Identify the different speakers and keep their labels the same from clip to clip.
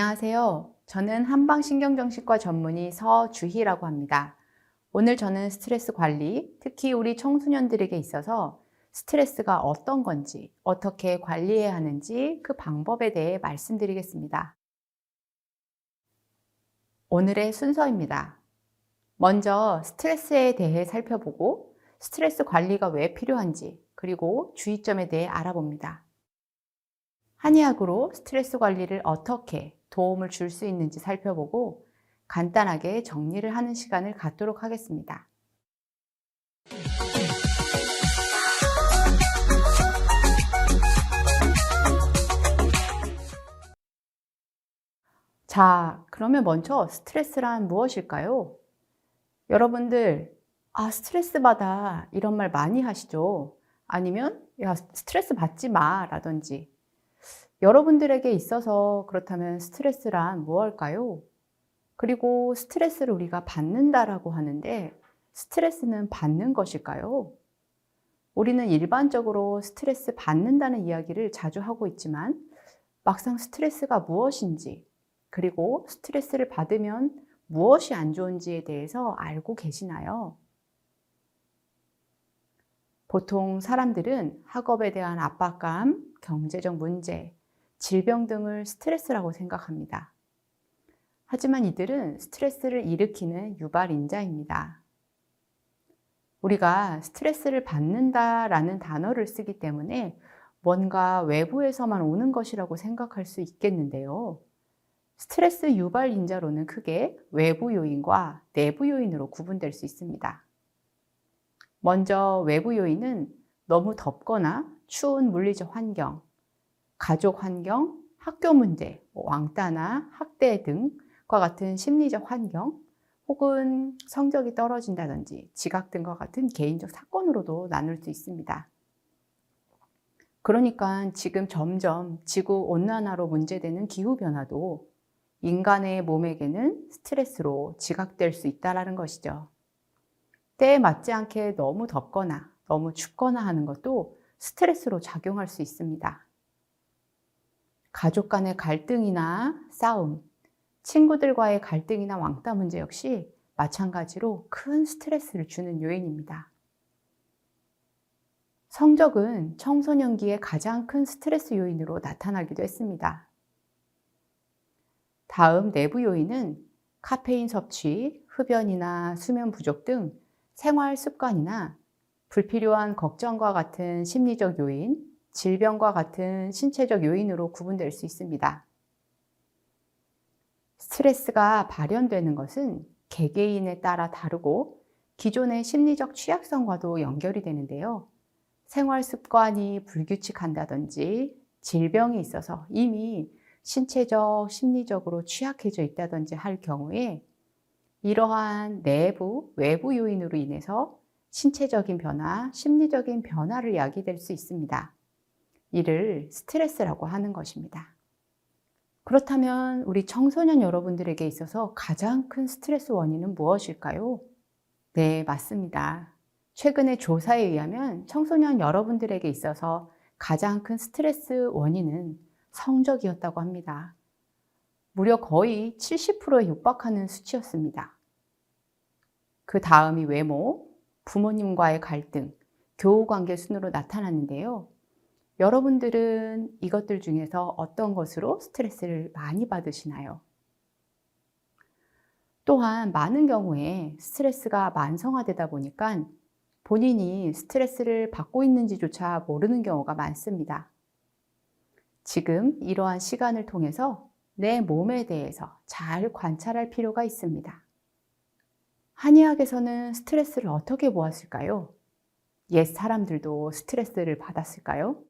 Speaker 1: 안녕하세요. 저는 한방신경정신과 전문의 서주희라고 합니다. 오늘 저는 스트레스 관리, 특히 우리 청소년들에게 있어서 스트레스가 어떤 건지, 어떻게 관리해야 하는지 그 방법에 대해 말씀드리겠습니다. 오늘의 순서입니다. 먼저 스트레스에 대해 살펴보고 스트레스 관리가 왜 필요한지, 그리고 주의점에 대해 알아봅니다. 한의학으로 스트레스 관리를 어떻게 도움을 줄 수 있는지 살펴보고 간단하게 정리를 하는 시간을 갖도록 하겠습니다. 자, 그러면 먼저 스트레스란 무엇일까요? 여러분들, 아, 스트레스 받아. 이런 말 많이 하시죠? 아니면, 야, 스트레스 받지 마. 라든지. 여러분들에게 있어서 그렇다면 스트레스란 무엇일까요? 그리고 스트레스를 우리가 받는다라고 하는데 스트레스는 받는 것일까요? 우리는 일반적으로 스트레스 받는다는 이야기를 자주 하고 있지만 막상 스트레스가 무엇인지 그리고 스트레스를 받으면 무엇이 안 좋은지에 대해서 알고 계시나요? 보통 사람들은 학업에 대한 압박감, 경제적 문제, 질병 등을 스트레스라고 생각합니다. 하지만 이들은 스트레스를 일으키는 유발인자입니다. 우리가 스트레스를 받는다 라는 단어를 쓰기 때문에 뭔가 외부에서만 오는 것이라고 생각할 수 있겠는데요. 스트레스 유발 인자로는 크게 외부 요인과 내부 요인으로 구분될 수 있습니다. 먼저 외부 요인은 너무 덥거나 추운 물리적 환경, 가족 환경, 학교 문제, 뭐 왕따나 학대 등과 같은 심리적 환경, 혹은 성적이 떨어진다든지 지각 등과 같은 개인적 사건으로도 나눌 수 있습니다. 그러니까 지금 점점 지구 온난화로 문제되는 기후 변화도 인간의 몸에게는 스트레스로 지각될 수 있다라는 것이죠. 때에 맞지 않게 너무 덥거나 너무 춥거나 하는 것도 스트레스로 작용할 수 있습니다. 가족 간의 갈등이나 싸움, 친구들과의 갈등이나 왕따 문제 역시 마찬가지로 큰 스트레스를 주는 요인입니다. 성적은 청소년기의 가장 큰 스트레스 요인으로 나타나기도 했습니다. 다음 내부 요인은 카페인 섭취, 흡연이나 수면 부족 등 생활 습관이나 불필요한 걱정과 같은 심리적 요인, 질병과 같은 신체적 요인으로 구분될 수 있습니다. 스트레스가 발현되는 것은 개개인에 따라 다르고 기존의 심리적 취약성과도 연결이 되는데요. 생활 습관이 불규칙한다든지 질병이 있어서 이미 신체적, 심리적으로 취약해져 있다든지 할 경우에 이러한 내부, 외부 요인으로 인해서 신체적인 변화, 심리적인 변화를 야기될 수 있습니다. 이를 스트레스라고 하는 것입니다. 그렇다면 우리 청소년 여러분들에게 있어서 가장 큰 스트레스 원인은 무엇일까요? 네, 맞습니다. 최근의 조사에 의하면 청소년 여러분들에게 있어서 가장 큰 스트레스 원인은 성적이었다고 합니다. 무려 거의 70%에 육박하는 수치였습니다. 그 다음이 외모, 부모님과의 갈등, 교우 관계 순으로 나타났는데요. 여러분들은 이것들 중에서 어떤 것으로 스트레스를 많이 받으시나요? 또한 많은 경우에 스트레스가 만성화되다 보니까 본인이 스트레스를 받고 있는지조차 모르는 경우가 많습니다. 지금 이러한 시간을 통해서 내 몸에 대해서 잘 관찰할 필요가 있습니다. 한의학에서는 스트레스를 어떻게 보았을까요? 옛 사람들도 스트레스를 받았을까요?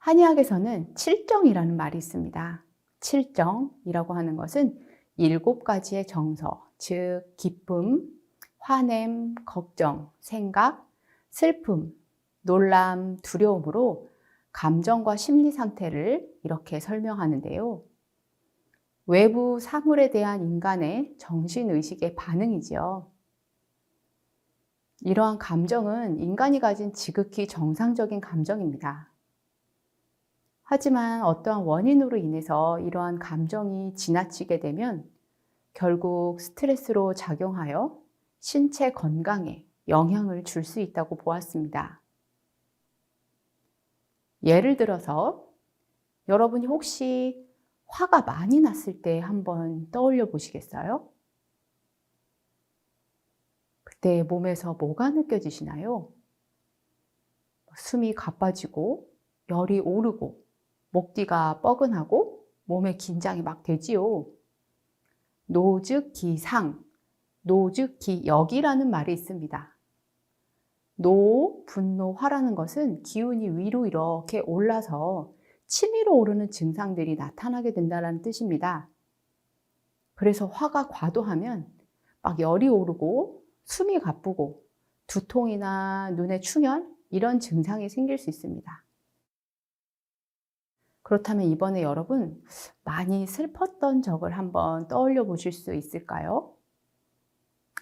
Speaker 1: 한의학에서는 칠정이라는 말이 있습니다. 칠정이라고 하는 것은 일곱 가지의 정서, 즉 기쁨, 화냄, 걱정, 생각, 슬픔, 놀람, 두려움으로 감정과 심리 상태를 이렇게 설명하는데요. 외부 사물에 대한 인간의 정신의식의 반응이지요. 이러한 감정은 인간이 가진 지극히 정상적인 감정입니다. 하지만 어떠한 원인으로 인해서 이러한 감정이 지나치게 되면 결국 스트레스로 작용하여 신체 건강에 영향을 줄 수 있다고 보았습니다. 예를 들어서 여러분이 혹시 화가 많이 났을 때 한번 떠올려 보시겠어요? 그때 몸에서 뭐가 느껴지시나요? 숨이 가빠지고 열이 오르고 목뒤가 뻐근하고 몸에 긴장이 막 되지요. 노즉 기상, 노즉 기역이라는 말이 있습니다. 노, 분노, 화라는 것은 기운이 위로 이렇게 올라서 치밀어 오르는 증상들이 나타나게 된다는 뜻입니다. 그래서 화가 과도하면 막 열이 오르고 숨이 가쁘고 두통이나 눈의 충혈 이런 증상이 생길 수 있습니다. 그렇다면 이번에 여러분 많이 슬펐던 적을 한번 떠올려 보실 수 있을까요?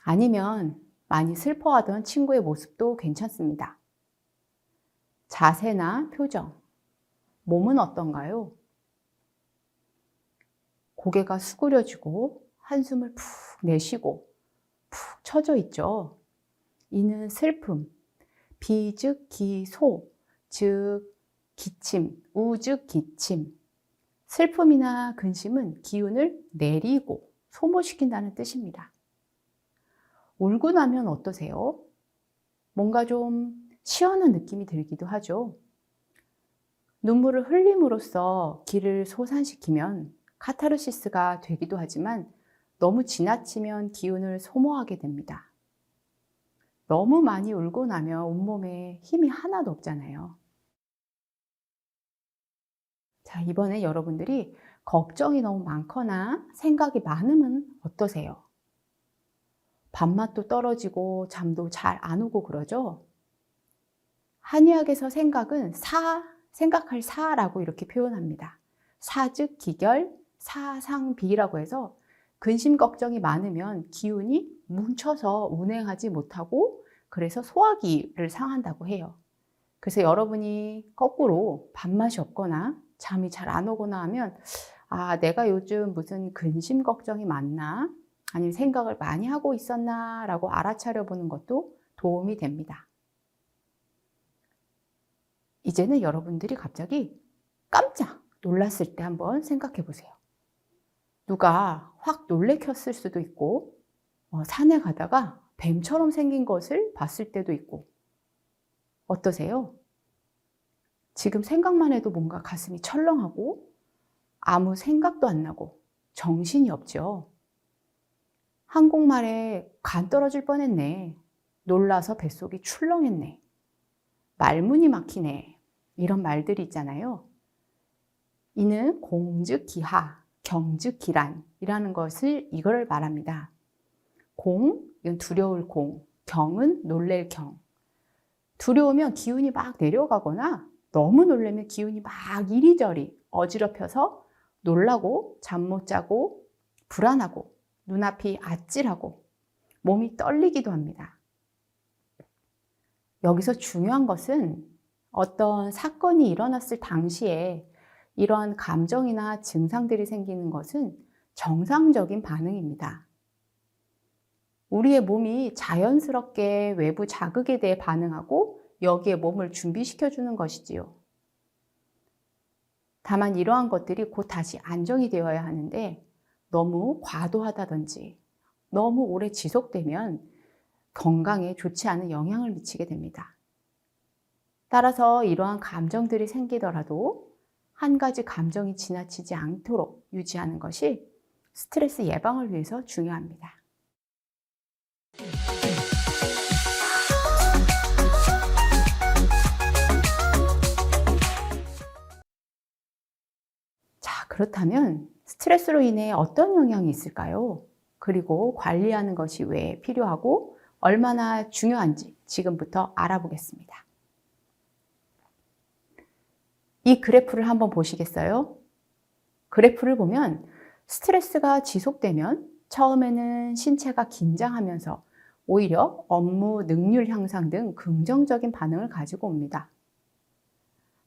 Speaker 1: 아니면 많이 슬퍼하던 친구의 모습도 괜찮습니다. 자세나 표정, 몸은 어떤가요? 고개가 수그려지고 한숨을 푹 내쉬고 푹 처져 있죠. 이는 슬픔, 비즉 기소, 즉 기침, 우즉 기침. 슬픔이나 근심은 기운을 내리고 소모시킨다는 뜻입니다. 울고 나면 어떠세요? 뭔가 좀 시원한 느낌이 들기도 하죠. 눈물을 흘림으로써 기를 소산시키면 카타르시스가 되기도 하지만 너무 지나치면 기운을 소모하게 됩니다. 너무 많이 울고 나면 온몸에 힘이 하나도 없잖아요. 자, 이번에 여러분들이 걱정이 너무 많거나 생각이 많으면 어떠세요? 밥맛도 떨어지고 잠도 잘 안 오고 그러죠? 한의학에서 생각은 사, 생각할 사라고 이렇게 표현합니다. 사즉 기결, 사상비라고 해서 근심 걱정이 많으면 기운이 뭉쳐서 운행하지 못하고 그래서 소화기를 상한다고 해요. 그래서 여러분이 거꾸로 밥맛이 없거나 잠이 잘 안 오거나 하면 아, 내가 요즘 무슨 근심 걱정이 많나? 아니면 생각을 많이 하고 있었나? 라고 알아차려 보는 것도 도움이 됩니다. 이제는 여러분들이 갑자기 깜짝 놀랐을 때 한번 생각해 보세요. 누가 확 놀래켰을 수도 있고, 어, 산에 가다가 뱀처럼 생긴 것을 봤을 때도 있고, 어떠세요? 지금 생각만 해도 뭔가 가슴이 철렁하고, 아무 생각도 안 나고, 정신이 없죠. 한국말에 간 떨어질 뻔했네. 놀라서 뱃속이 출렁했네. 말문이 막히네. 이런 말들이 있잖아요. 이는 공즉기하, 경즉기란이라는 것을 이거를 말합니다. 공, 이건 두려울 공, 경은 놀랄 경. 두려우면 기운이 막 내려가거나 너무 놀라면 기운이 막 이리저리 어지럽혀서 놀라고 잠 못 자고 불안하고 눈앞이 아찔하고 몸이 떨리기도 합니다. 여기서 중요한 것은 어떤 사건이 일어났을 당시에 이러한 감정이나 증상들이 생기는 것은 정상적인 반응입니다. 우리의 몸이 자연스럽게 외부 자극에 대해 반응하고 여기에 몸을 준비시켜 주는 것이지요. 다만 이러한 것들이 곧 다시 안정이 되어야 하는데 너무 과도하다든지 너무 오래 지속되면 건강에 좋지 않은 영향을 미치게 됩니다. 따라서 이러한 감정들이 생기더라도 한 가지 감정이 지나치지 않도록 유지하는 것이 스트레스 예방을 위해서 중요합니다. 그렇다면 스트레스로 인해 어떤 영향이 있을까요? 그리고 관리하는 것이 왜 필요하고 얼마나 중요한지 지금부터 알아보겠습니다. 이 그래프를 한번 보시겠어요? 그래프를 보면 스트레스가 지속되면 처음에는 신체가 긴장하면서 오히려 업무 능률 향상 등 긍정적인 반응을 가지고 옵니다.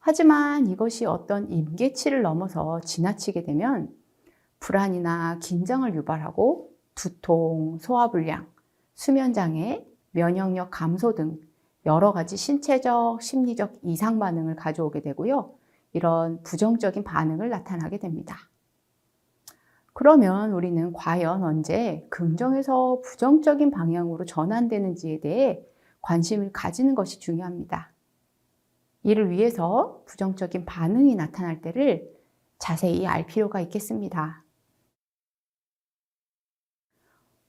Speaker 1: 하지만 이것이 어떤 임계치를 넘어서 지나치게 되면 불안이나 긴장을 유발하고 두통, 소화불량, 수면장애, 면역력 감소 등 여러 가지 신체적, 심리적 이상 반응을 가져오게 되고요. 이런 부정적인 반응을 나타나게 됩니다. 그러면 우리는 과연 언제 긍정에서 부정적인 방향으로 전환되는지에 대해 관심을 가지는 것이 중요합니다. 이를 위해서 부정적인 반응이 나타날 때를 자세히 알 필요가 있겠습니다.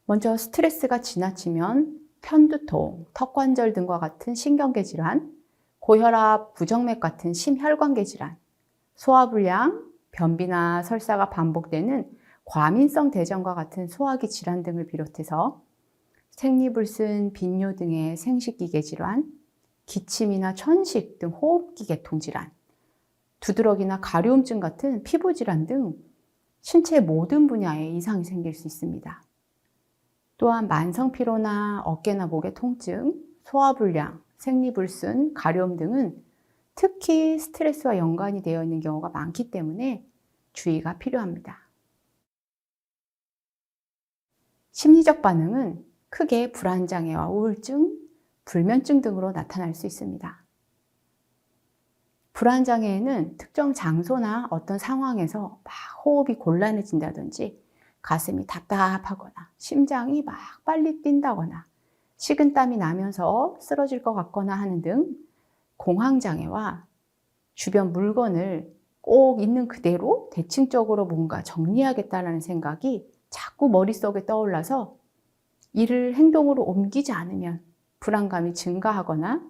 Speaker 1: 먼저 스트레스가 지나치면 편두통, 턱관절 등과 같은 신경계 질환, 고혈압, 부정맥 같은 심혈관계 질환, 소화불량, 변비나 설사가 반복되는 과민성 대장과 같은 소화기 질환 등을 비롯해서 생리불순, 빈뇨 등의 생식기계 질환, 기침이나 천식 등 호흡기 계통 질환, 두드러기나 가려움증 같은 피부 질환 등 신체 모든 분야에 이상이 생길 수 있습니다. 또한 만성 피로나 어깨나 목의 통증, 소화불량, 생리불순, 가려움 등은 특히 스트레스와 연관이 되어 있는 경우가 많기 때문에 주의가 필요합니다. 심리적 반응은 크게 불안장애와 우울증, 불면증 등으로 나타날 수 있습니다. 불안장애에는 특정 장소나 어떤 상황에서 막 호흡이 곤란해진다든지 가슴이 답답하거나 심장이 막 빨리 뛴다거나 식은땀이 나면서 쓰러질 것 같거나 하는 등 공황장애와 주변 물건을 꼭 있는 그대로 대칭적으로 뭔가 정리하겠다라는 생각이 자꾸 머릿속에 떠올라서 이를 행동으로 옮기지 않으면 불안감이 증가하거나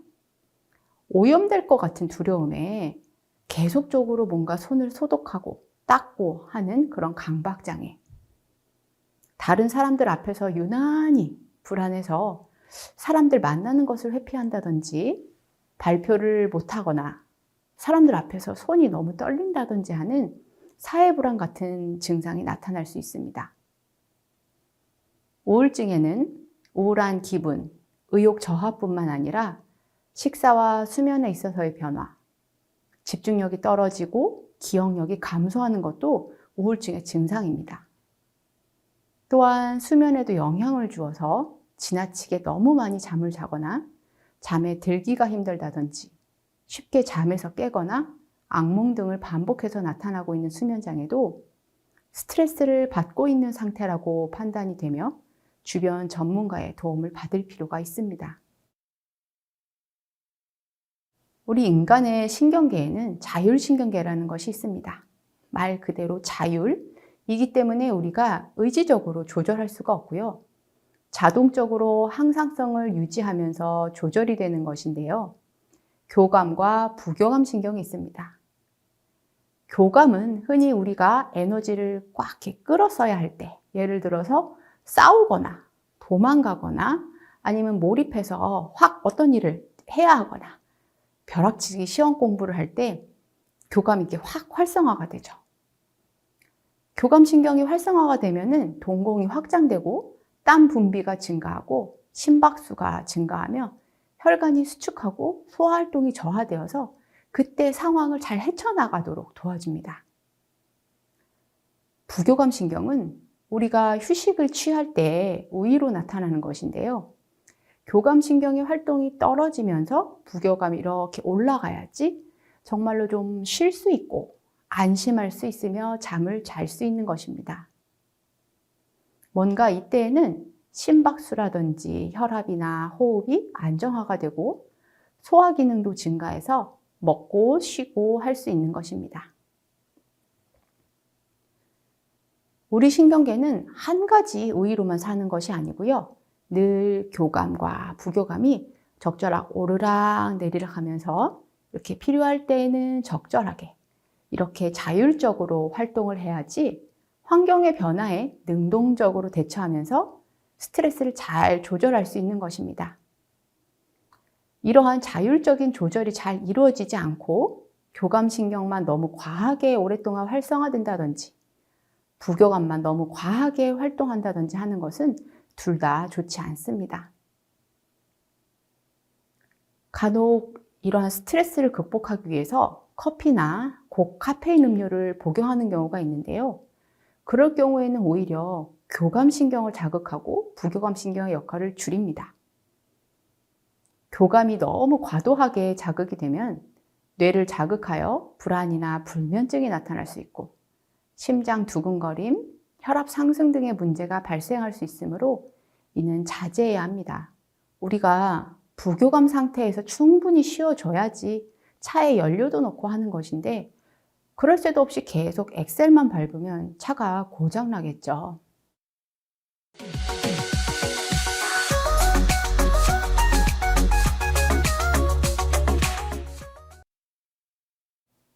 Speaker 1: 오염될 것 같은 두려움에 계속적으로 뭔가 손을 소독하고 닦고 하는 그런 강박장애. 다른 사람들 앞에서 유난히 불안해서 사람들 만나는 것을 회피한다든지 발표를 못하거나 사람들 앞에서 손이 너무 떨린다든지 하는 사회불안 같은 증상이 나타날 수 있습니다. 우울증에는 우울한 기분, 의욕 저하뿐만 아니라 식사와 수면에 있어서의 변화, 집중력이 떨어지고 기억력이 감소하는 것도 우울증의 증상입니다. 또한 수면에도 영향을 주어서 지나치게 너무 많이 잠을 자거나 잠에 들기가 힘들다든지 쉽게 잠에서 깨거나 악몽 등을 반복해서 나타나고 있는 수면장애도 스트레스를 받고 있는 상태라고 판단이 되며 주변 전문가의 도움을 받을 필요가 있습니다. 우리 인간의 신경계에는 자율신경계라는 것이 있습니다. 말 그대로 자율이기 때문에 우리가 의지적으로 조절할 수가 없고요. 자동적으로 항상성을 유지하면서 조절이 되는 것인데요. 교감과 부교감 신경이 있습니다. 교감은 흔히 우리가 에너지를 꽉 끌어 써야 할 때, 예를 들어서 싸우거나 도망가거나 아니면 몰입해서 확 어떤 일을 해야 하거나 벼락치기 시험 공부를 할 때 교감이 이렇게 확 활성화가 되죠. 교감 신경이 활성화가 되면은 동공이 확장되고 땀 분비가 증가하고 심박수가 증가하며 혈관이 수축하고 소화 활동이 저하되어서 그때 상황을 잘 헤쳐나가도록 도와줍니다. 부교감 신경은 우리가 휴식을 취할 때 우위로 나타나는 것인데요. 교감신경의 활동이 떨어지면서 부교감이 이렇게 올라가야지 정말로 좀 쉴 수 있고 안심할 수 있으며 잠을 잘 수 있는 것입니다. 뭔가 이때에는 심박수라든지 혈압이나 호흡이 안정화가 되고 소화 기능도 증가해서 먹고 쉬고 할 수 있는 것입니다. 우리 신경계는 한 가지 우위로만 사는 것이 아니고요. 늘 교감과 부교감이 적절하게 오르락 내리락 하면서 이렇게 필요할 때에는 적절하게 이렇게 자율적으로 활동을 해야지 환경의 변화에 능동적으로 대처하면서 스트레스를 잘 조절할 수 있는 것입니다. 이러한 자율적인 조절이 잘 이루어지지 않고 교감신경만 너무 과하게 오랫동안 활성화된다든지 부교감만 너무 과하게 활동한다든지 하는 것은 둘 다 좋지 않습니다. 간혹 이러한 스트레스를 극복하기 위해서 커피나 고카페인 음료를 복용하는 경우가 있는데요. 그럴 경우에는 오히려 교감신경을 자극하고 부교감신경의 역할을 줄입니다. 교감이 너무 과도하게 자극이 되면 뇌를 자극하여 불안이나 불면증이 나타날 수 있고 심장 두근거림, 혈압 상승 등의 문제가 발생할 수 있으므로 이는 자제해야 합니다. 우리가 부교감 상태에서 충분히 쉬어줘야지 차에 연료도 넣고 하는 것인데 그럴 새도 없이 계속 엑셀만 밟으면 차가 고장 나겠죠.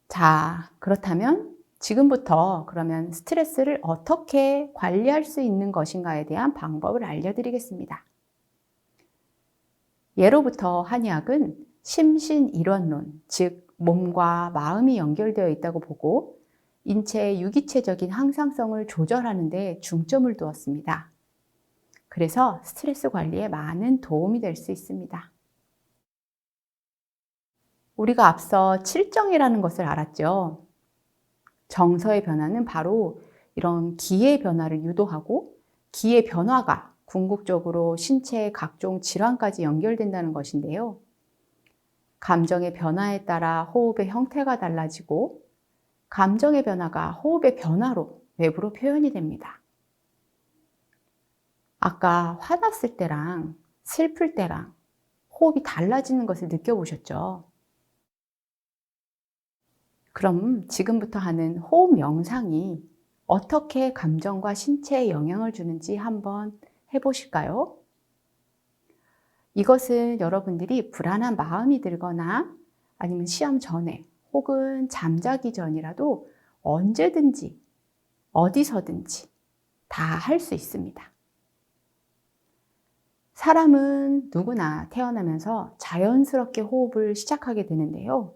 Speaker 1: 자, 그렇다면 지금부터 그러면 스트레스를 어떻게 관리할 수 있는 것인가에 대한 방법을 알려드리겠습니다. 예로부터 한의학은 심신일원론, 즉 몸과 마음이 연결되어 있다고 보고 인체의 유기체적인 항상성을 조절하는 데 중점을 두었습니다. 그래서 스트레스 관리에 많은 도움이 될 수 있습니다. 우리가 앞서 칠정이라는 것을 알았죠. 정서의 변화는 바로 이런 기의 변화를 유도하고 기의 변화가 궁극적으로 신체의 각종 질환까지 연결된다는 것인데요. 감정의 변화에 따라 호흡의 형태가 달라지고 감정의 변화가 호흡의 변화로 외부로 표현이 됩니다. 아까 화났을 때랑 슬플 때랑 호흡이 달라지는 것을 느껴보셨죠? 그럼 지금부터 하는 호흡 명상이 어떻게 감정과 신체에 영향을 주는지 한번 해보실까요? 이것은 여러분들이 불안한 마음이 들거나 아니면 시험 전에 혹은 잠자기 전이라도 언제든지 어디서든지 다 할 수 있습니다. 사람은 누구나 태어나면서 자연스럽게 호흡을 시작하게 되는데요.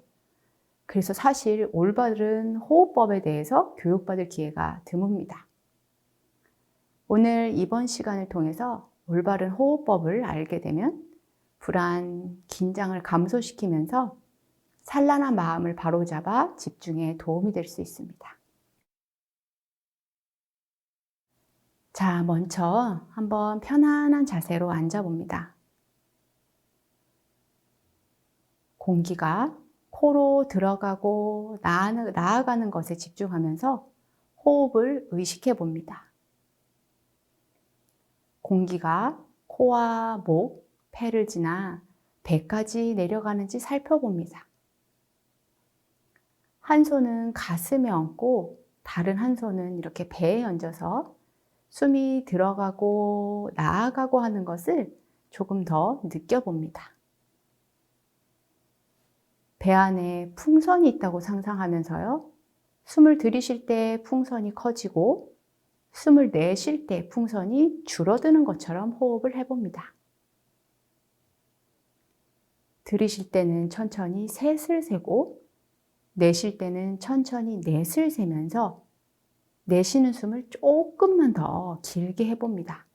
Speaker 1: 그래서 사실 올바른 호흡법에 대해서 교육받을 기회가 드뭅니다. 오늘 이번 시간을 통해서 올바른 호흡법을 알게 되면 불안, 긴장을 감소시키면서 산란한 마음을 바로잡아 집중에 도움이 될 수 있습니다. 자, 먼저 한번 편안한 자세로 앉아 봅니다. 공기가 코로 들어가고 나아가는 것에 집중하면서 호흡을 의식해 봅니다. 공기가 코와 목, 폐를 지나 배까지 내려가는지 살펴봅니다. 한 손은 가슴에 얹고 다른 한 손은 이렇게 배에 얹어서 숨이 들어가고 나아가고 하는 것을 조금 더 느껴봅니다. 배 안에 풍선이 있다고 상상하면서요. 숨을 들이쉴 때 풍선이 커지고 숨을 내쉴 때 풍선이 줄어드는 것처럼 호흡을 해봅니다. 들이쉴 때는 천천히 셋을 세고 내쉴 때는 천천히 넷을 세면서 내쉬는 숨을 조금만 더 길게 해봅니다.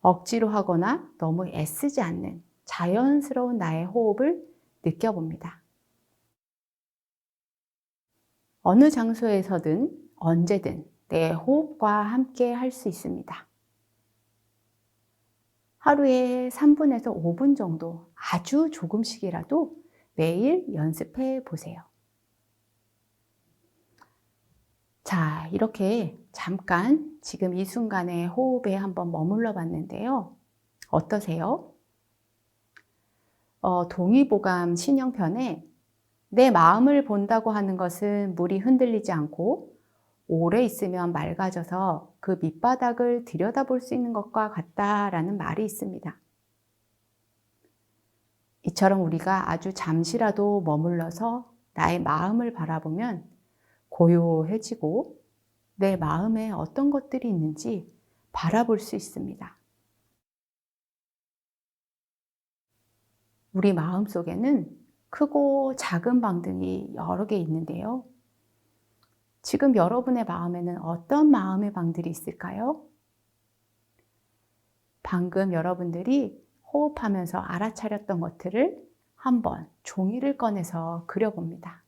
Speaker 1: 억지로 하거나 너무 애쓰지 않는 자연스러운 나의 호흡을 느껴봅니다. 어느 장소에서든 언제든 내 호흡과 함께 할 수 있습니다. 하루에 3분에서 5분 정도 아주 조금씩이라도 매일 연습해 보세요. 자, 이렇게 잠깐 지금 이 순간의 호흡에 한번 머물러 봤는데요. 어떠세요? 어, 동의보감 신형편에 내 마음을 본다고 하는 것은 물이 흔들리지 않고 오래 있으면 맑아져서 그 밑바닥을 들여다볼 수 있는 것과 같다라는 말이 있습니다. 이처럼 우리가 아주 잠시라도 머물러서 나의 마음을 바라보면 고요해지고 내 마음에 어떤 것들이 있는지 바라볼 수 있습니다. 우리 마음 속에는 크고 작은 방 등이 여러 개 있는데요. 지금 여러분의 마음에는 어떤 마음의 방들이 있을까요? 방금 여러분들이 호흡하면서 알아차렸던 것들을 한번 종이를 꺼내서 그려봅니다.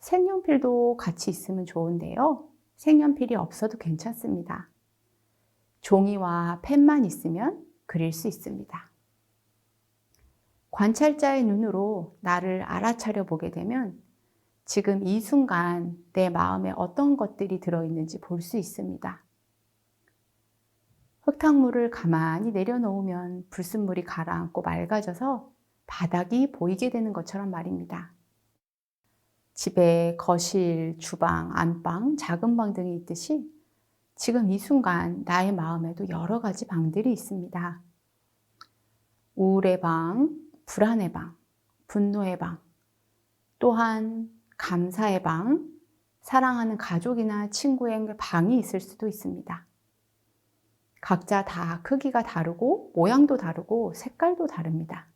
Speaker 1: 색연필도 같이 있으면 좋은데요. 색연필이 없어도 괜찮습니다. 종이와 펜만 있으면 그릴 수 있습니다. 관찰자의 눈으로 나를 알아차려 보게 되면 지금 이 순간 내 마음에 어떤 것들이 들어있는지 볼 수 있습니다. 흙탕물을 가만히 내려놓으면 불순물이 가라앉고 맑아져서 바닥이 보이게 되는 것처럼 말입니다. 집에 거실, 주방, 안방, 작은 방 등이 있듯이 지금 이 순간 나의 마음에도 여러 가지 방들이 있습니다. 우울의 방, 불안의 방, 분노의 방, 또한 감사의 방, 사랑하는 가족이나 친구의 방이 있을 수도 있습니다. 각자 다 크기가 다르고 모양도 다르고 색깔도 다릅니다.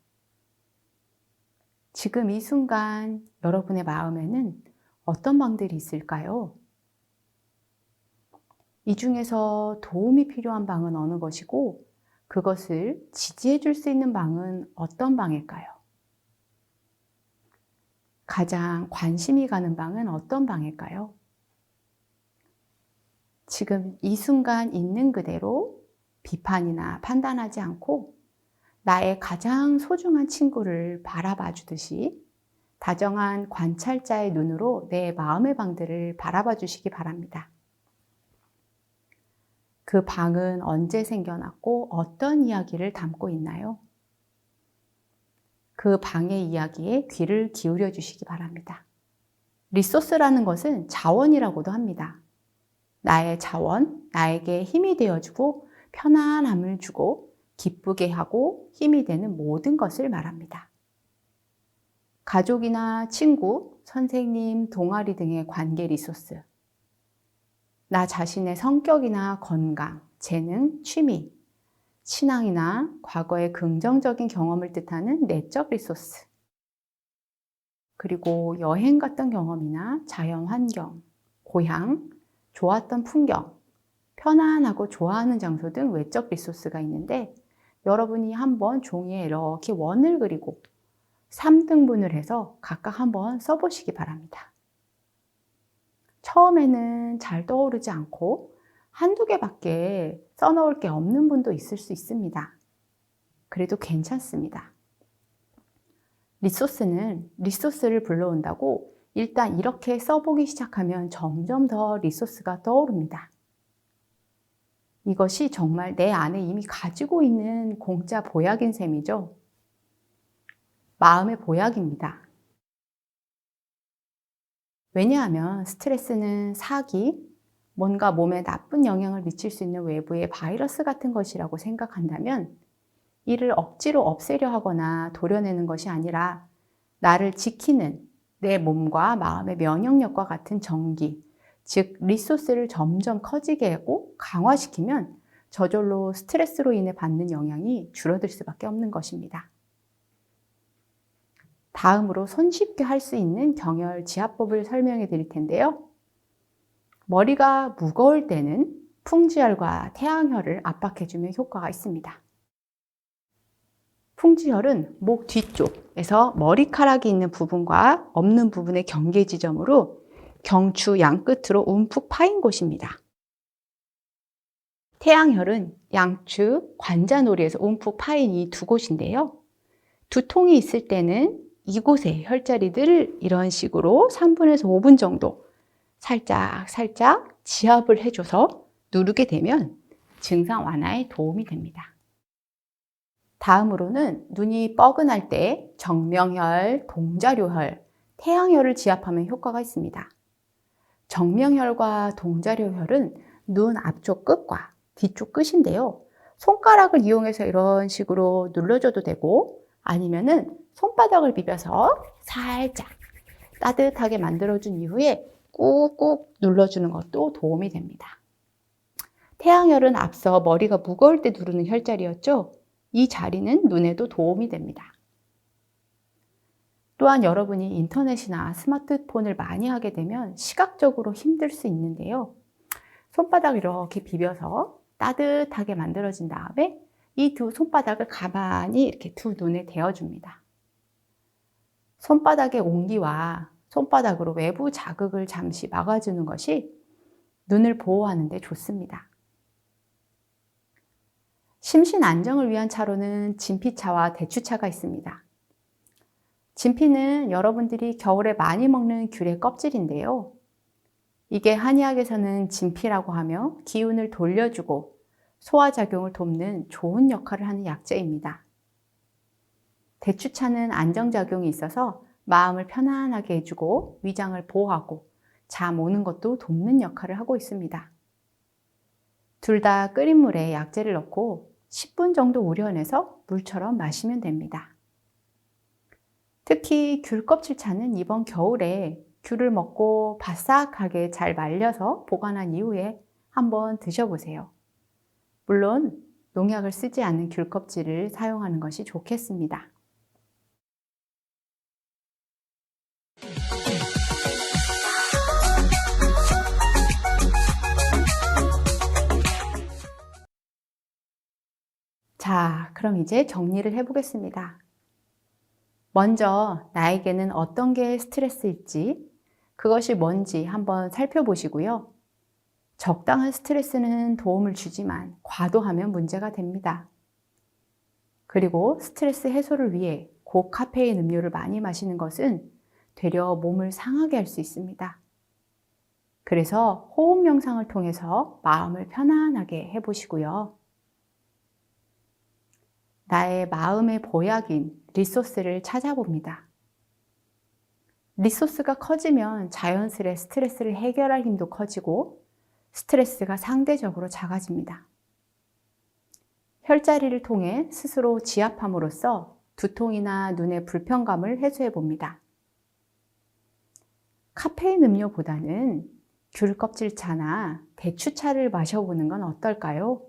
Speaker 1: 지금 이 순간 여러분의 마음에는 어떤 방들이 있을까요? 이 중에서 도움이 필요한 방은 어느 것이고 그것을 지지해 줄 수 있는 방은 어떤 방일까요? 가장 관심이 가는 방은 어떤 방일까요? 지금 이 순간 있는 그대로 비판이나 판단하지 않고 나의 가장 소중한 친구를 바라봐 주듯이 다정한 관찰자의 눈으로 내 마음의 방들을 바라봐 주시기 바랍니다. 그 방은 언제 생겨났고 어떤 이야기를 담고 있나요? 그 방의 이야기에 귀를 기울여 주시기 바랍니다. 리소스라는 것은 자원이라고도 합니다. 나의 자원, 나에게 힘이 되어주고 편안함을 주고 기쁘게 하고 힘이 되는 모든 것을 말합니다. 가족이나 친구, 선생님, 동아리 등의 관계 리소스. 나 자신의 성격이나 건강, 재능, 취미, 신앙이나 과거의 긍정적인 경험을 뜻하는 내적 리소스. 그리고 여행 갔던 경험이나 자연 환경, 고향, 좋았던 풍경, 편안하고 좋아하는 장소 등 외적 리소스가 있는데 여러분이 한번 종이에 이렇게 원을 그리고 3등분을 해서 각각 한번 써보시기 바랍니다. 처음에는 잘 떠오르지 않고 한두 개밖에 써놓을 게 없는 분도 있을 수 있습니다. 그래도 괜찮습니다. 리소스는 리소스를 불러온다고 일단 이렇게 써보기 시작하면 점점 더 리소스가 떠오릅니다. 이것이 정말 내 안에 이미 가지고 있는 공짜 보약인 셈이죠. 마음의 보약입니다. 왜냐하면 스트레스는 사기, 뭔가 몸에 나쁜 영향을 미칠 수 있는 외부의 바이러스 같은 것이라고 생각한다면 이를 억지로 없애려 하거나 도려내는 것이 아니라 나를 지키는 내 몸과 마음의 면역력과 같은 전기, 즉 리소스를 점점 커지게 하고 강화시키면 저절로 스트레스로 인해 받는 영향이 줄어들 수밖에 없는 것입니다. 다음으로 손쉽게 할 수 있는 경혈 지압법을 설명해 드릴 텐데요. 머리가 무거울 때는 풍지혈과 태양혈을 압박해주면 효과가 있습니다. 풍지혈은 목 뒤쪽에서 머리카락이 있는 부분과 없는 부분의 경계 지점으로 경추 양 끝으로 움푹 파인 곳입니다. 태양혈은 양추 관자놀이에서 움푹 파인 이 두 곳인데요. 두통이 있을 때는 이곳에 혈자리들을 이런 식으로 3분에서 5분 정도 살짝 살짝 지압을 해줘서 누르게 되면 증상 완화에 도움이 됩니다. 다음으로는 눈이 뻐근할 때 정명혈, 동자료혈, 태양혈을 지압하면 효과가 있습니다. 정명혈과 동자료혈은 눈 앞쪽 끝과 뒤쪽 끝인데요. 손가락을 이용해서 이런 식으로 눌러줘도 되고 아니면은 손바닥을 비벼서 살짝 따뜻하게 만들어준 이후에 꾹꾹 눌러주는 것도 도움이 됩니다. 태양혈은 앞서 머리가 무거울 때 누르는 혈자리였죠? 이 자리는 눈에도 도움이 됩니다. 또한 여러분이 인터넷이나 스마트폰을 많이 하게 되면 시각적으로 힘들 수 있는데요. 손바닥 이렇게 비벼서 따뜻하게 만들어진 다음에 이 두 손바닥을 가만히 이렇게 두 눈에 대어줍니다. 손바닥의 온기와 손바닥으로 외부 자극을 잠시 막아주는 것이 눈을 보호하는 데 좋습니다. 심신 안정을 위한 차로는 진피차와 대추차가 있습니다. 진피는 여러분들이 겨울에 많이 먹는 귤의 껍질인데요. 이게 한의학에서는 진피라고 하며 기운을 돌려주고 소화작용을 돕는 좋은 역할을 하는 약재입니다. 대추차는 안정작용이 있어서 마음을 편안하게 해주고 위장을 보호하고 잠 오는 것도 돕는 역할을 하고 있습니다. 둘 다 끓인 물에 약재를 넣고 10분 정도 우려내서 물처럼 마시면 됩니다. 특히 귤 껍질차는 이번 겨울에 귤을 먹고 바싹하게 잘 말려서 보관한 이후에 한번 드셔보세요. 물론 농약을 쓰지 않는 귤 껍질을 사용하는 것이 좋겠습니다. 자, 그럼 이제 정리를 해보겠습니다. 먼저 나에게는 어떤 게 스트레스일지, 그것이 뭔지 한번 살펴보시고요. 적당한 스트레스는 도움을 주지만 과도하면 문제가 됩니다. 그리고 스트레스 해소를 위해 고카페인 음료를 많이 마시는 것은 되려 몸을 상하게 할 수 있습니다. 그래서 호흡 명상을 통해서 마음을 편안하게 해보시고요. 나의 마음의 보약인 리소스를 찾아봅니다. 리소스가 커지면 자연스레 스트레스를 해결할 힘도 커지고 스트레스가 상대적으로 작아집니다. 혈자리를 통해 스스로 지압함으로써 두통이나 눈의 불편감을 해소해 봅니다. 카페인 음료보다는 귤 껍질차나 대추차를 마셔보는 건 어떨까요?